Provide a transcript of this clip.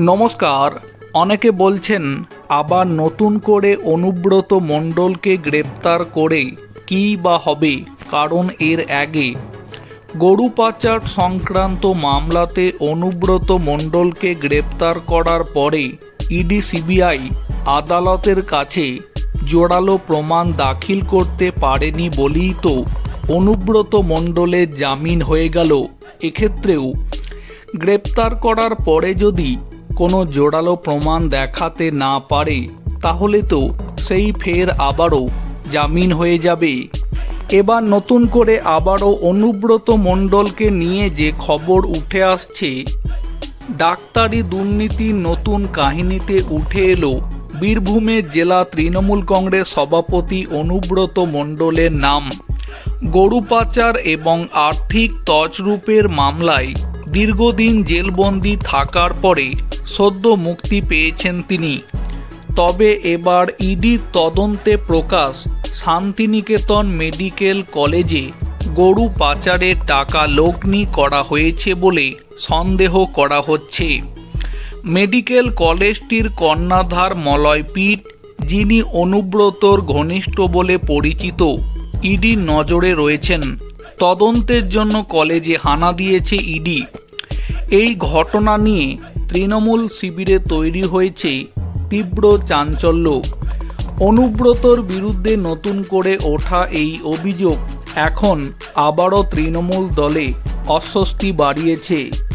নমস্কার। অনেকে বলছেন, আবার নতুন করে অনুব্রত মণ্ডলকে গ্রেপ্তার করে কী বা হবে? কারণ এর আগে গরু পাচার সংক্রান্ত মামলাতে অনুব্রত মণ্ডলকে গ্রেপ্তার করার পরে ইডি সিবিআই আদালতের কাছে জোরালো প্রমাণ দাখিল করতে পারেনি বলেই তো অনুব্রত মণ্ডলের জামিন হয়ে গেল। এক্ষেত্রেও গ্রেপ্তার করার পরে যদি কোনো জোরালো প্রমাণ দেখাতে না পারে, তাহলে তো সেই ফের আবারও জামিন হয়ে যাবে। এবার নতুন করে আবারও অনুব্রত মণ্ডলকে নিয়ে যে খবর উঠে আসছে, ডাক্তারি দুর্নীতির নতুন কাহিনীতে উঠে এলো বীরভূমের জেলা তৃণমূল কংগ্রেস সভাপতি অনুব্রত মণ্ডলের নাম। গরু পাচার এবং আর্থিক তছরূপের মামলায় দীর্ঘদিন জেলবন্দি থাকার পরে সদ্য মুক্তি পেয়েছেন তিনি। তবে এবার ইডির তদন্তে প্রকাশ শান্তিনিকেতন মেডিকেল কলেজে গরু পাচারের টাকা লগ্নি করা হয়েছে বলে সন্দেহ করা হচ্ছে। মেডিকেল কলেজটির কর্ণাধার মলয় পিট যিনি অনুব্রতর ঘনিষ্ঠ বলে পরিচিত ইডির নজরে রয়েছেন। তদন্তের জন্য কলেজে হানা দিয়েছে ইডি। এই ঘটনা নিয়ে তৃণমূল শিবিরে তৈরি হয়েছে তীব্র চাঞ্চল্য। অনুব্রতর বিরুদ্ধে নতুন করে ওঠা এই অভিযোগ এখন আবারও তৃণমূল দলে অস্বস্তি বাড়িয়েছে।